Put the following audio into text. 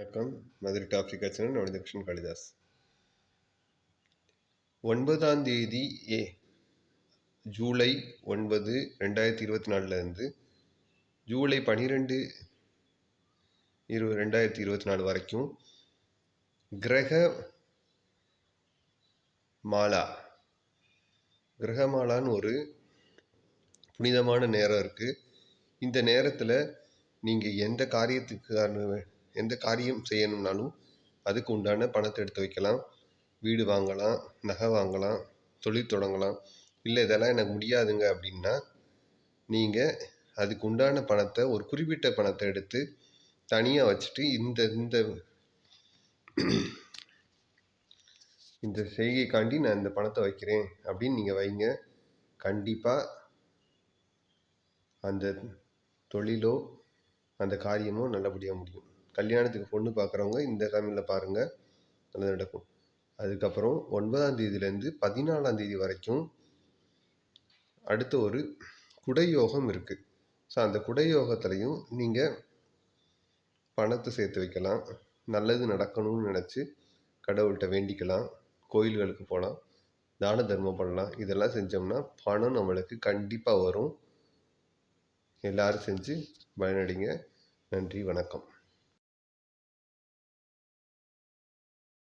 வணக்கம். Madurai topic channel Navaneetha Krishnan Kalidas. ஒன்பதாம் தேதி ஏ ஜூலை ஒன்பது ரெண்டாயிரத்தி இருபத்தி நாலுலேருந்து ஜூலை பன்னிரெண்டு இரு ரெண்டாயிரத்தி இருபத்தி நாலு வரைக்கும் கிரக மாலா கிரகமாலான்னு ஒரு புனிதமான நேரம் இருக்குது இந்த நேரத்தில் நீங்கள் எந்த காரியத்துக்கான எந்த காரியம் செய்யணும்னாலும் அதுக்கு உண்டான பணத்தை எடுத்து வைக்கலாம். வீடு வாங்கலாம் நகை வாங்கலாம் தொழில் தொடங்கலாம். இல்லை இதெல்லாம் எனக்கு முடியாதுங்க அப்படின்னா நீங்கள் அதுக்கு உண்டான பணத்தை ஒரு குறிப்பிட்ட பணத்தை எடுத்து தனியாக வச்சுட்டு இந்த இந்த இந்த செய்கைக்காண்டி நான் இந்த பணத்தை வைக்கிறேன் அப்படின்னு நீங்கள் வைங்க. கண்டிப்பாக அந்த தொழிலோ அந்த காரியமோ நல்லபடியாக முடியும். கல்யாணத்துக்கு பொண்ணு பார்க்குறவங்க இந்த டைமில் பாருங்கள் நல்லது நடக்கும். அதுக்கப்புறம் ஒன்பதாம் தேதியிலேருந்து பதினாலாம் தேதி வரைக்கும் அடுத்த ஒரு குடையோகம் இருக்குது ஸோ அந்த குடையோகத்துலையும் நீங்கள் பணத்தை சேர்த்து வைக்கலாம். நல்லது நடக்கணும்னு நினச்சி கடவுள்கிட்ட வேண்டிக்கலாம். கோயில்களுக்கு போகலாம் தான தர்மம் பண்ணலாம். இதெல்லாம் செஞ்சோம்னா பணம் நம்மளுக்கு கண்டிப்பாக வரும். எல்லாரும் செஞ்சு பயனடைங்க. நன்றி வணக்கம்.